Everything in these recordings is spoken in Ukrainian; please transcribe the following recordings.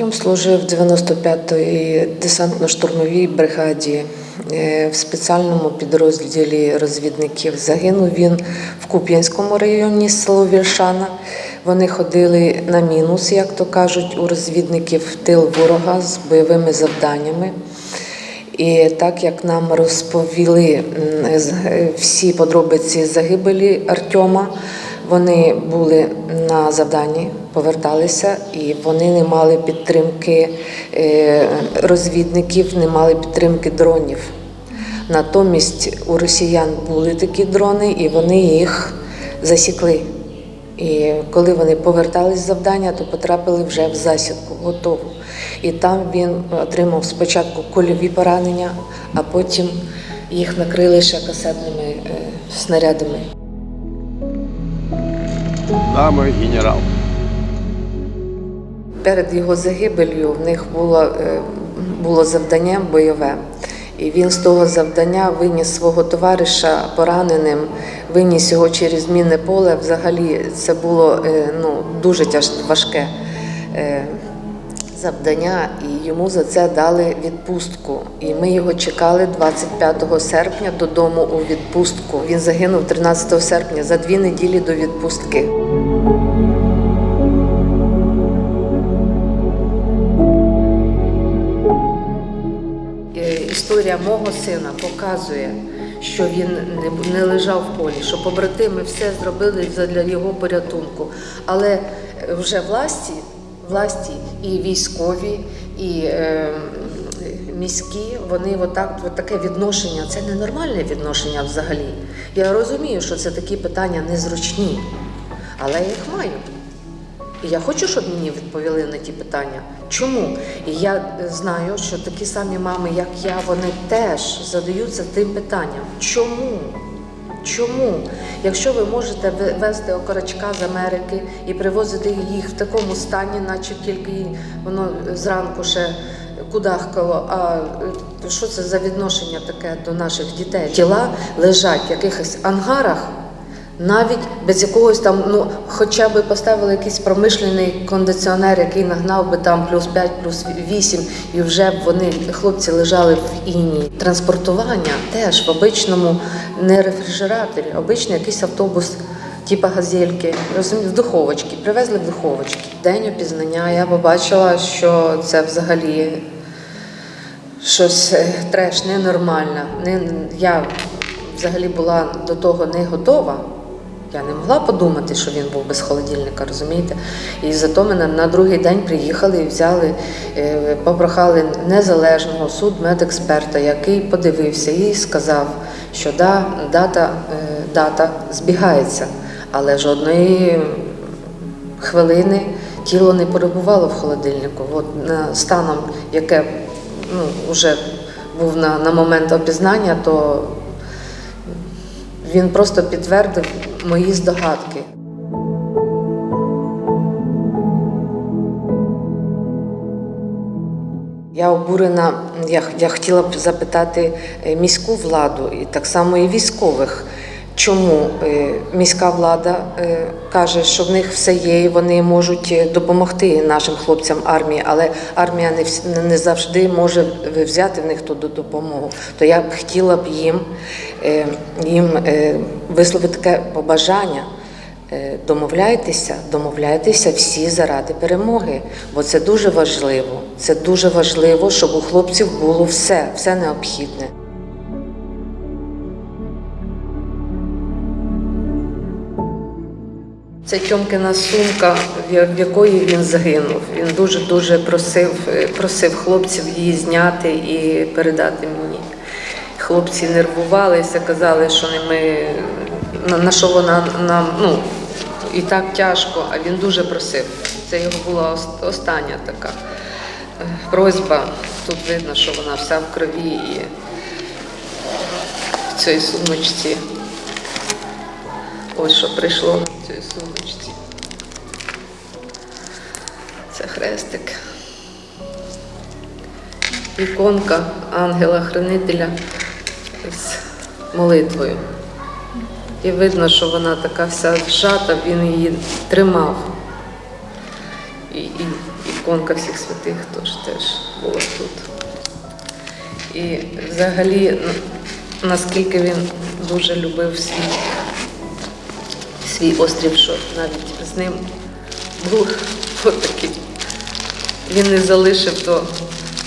Артем служив в 95-й десантно-штурмовій бригаді е, в спеціальному підрозділі розвідників. Загинув він в Куп'янському районі село Віршана. Вони ходили на мінус, як то кажуть, у розвідників в тил ворога з бойовими завданнями. І так як нам розповіли е, всі подробиці загибелі Артема, вони були на завданні, поверталися, і вони не мали підтримки е, розвідників, не мали підтримки дронів. Натомість у росіян були такі дрони, і вони їх засікли. І коли вони повертались з завдання, то потрапили вже в засідку готову. І там він отримав спочатку кульові поранення, а потім їх накрили ще касетними е, снарядами. Да, мой генерал. Перед його загибелью в них було, е, було завдання бойове. І він з того завдання виніс свого товариша пораненим, виніс його через мінне поле. Взагалі це було е, ну, дуже тяж, важке е, завдання, і йому за це дали відпустку. І ми його чекали 25 серпня додому у відпустку. Він загинув 13 серпня за дві неділі до відпустки. Історія мого сина показує, що він не, лежав в полі, що побратими все зробили для його порятунку. Але е, вже власті, власті і військові, і е, міські, вони отак, от таке відношення, це ненормальне відношення взагалі. Я розумію, що це такі питання незручні, але я їх маю. Я хочу, щоб мені відповіли на ті питання. Чому? І я е, знаю, що такі самі мами, як я, вони теж задаються тим питанням. Чому? Чому? Якщо ви можете везти окорочка з Америки і привозити їх в такому стані, наче тільки воно зранку ще кудахкало, а е, що це за відношення таке до наших дітей? Тіла лежать в якихось ангарах, навіть без якогось там, ну хоча б поставили якийсь промишлений кондиціонер, який нагнав би там плюс 5, плюс 8, і вже б вони, хлопці, лежали в іні. Транспортування теж в обичному не рефрижераторі, обичний якийсь автобус. Типа газельки, розумієте, в духовочки, привезли в духовочки. День опізнання я побачила, що це взагалі щось е, треш, ненормальне. Не, я взагалі була до того не готова. Я не могла подумати, що він був без холодильника, розумієте? І зато мене на другий день приїхали і взяли, е, попрохали незалежного судмедексперта, який подивився і сказав, що да, дата, е, дата збігається, але жодної хвилини тіло не перебувало в холодильнику. От станом, яке ну, вже був на, на момент опізнання, то він просто підтвердив мої здогадки. Я обурена, я, я хотіла б запитати е, міську владу і так само і військових. Чому е, міська влада е, каже, що в них все є, і вони можуть е, допомогти нашим хлопцям армії, але армія не, завжди може взяти в них ту допомогу. То я б хотіла б їм, їм висловити таке побажання. Домовляйтеся, домовляйтеся всі заради перемоги, бо це дуже важливо. Це дуже важливо, щоб у хлопців було все, все необхідне. Це Тьомкина сумка, в якої він загинув. Він дуже дуже просив, е, просив хлопців її зняти і передати мені. Хлопці нервувалися, казали, що не ми на, що вона нам ну і так тяжко, а він дуже просив. Це його була остання така е, просьба. Тут видно, що вона вся в крові і в цій сумочці. Ось що прийшло сумочці. Це хрестик. Іконка ангела-хранителя з молитвою. І видно, що вона така вся зжата, він її тримав. І, і іконка всіх святих теж, теж була тут. І взагалі, наскільки він дуже любив свій, свій острів, що навіть з ним був отакий. Він не залишив то,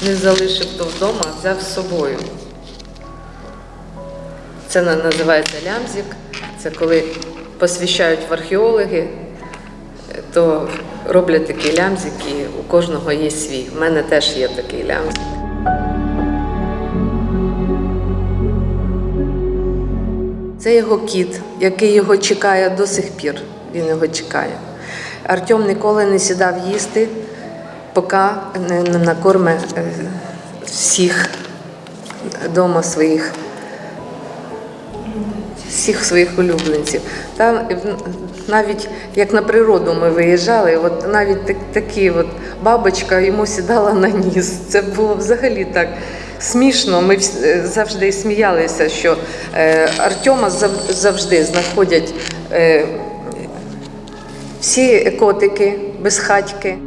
не залишив то вдома, взяв з собою. Це називається лямзик. Це коли посвящають в археологи, то роблять такий лямзик, і у кожного є свій. У мене теж є такий лямзик. Це його кіт, який його чекає до сих пір. Він його чекає. Артем ніколи не сідав їсти, поки не накорме всіх дома своїх всіх своїх улюбленців. Там е, навіть як на природу ми виїжджали, от навіть так, такі от бабочка йому сідала на ніс. Це було взагалі так смішно. Ми е, завжди сміялися, що е, Артема зав- завжди знаходять е, всі котики безхатьки.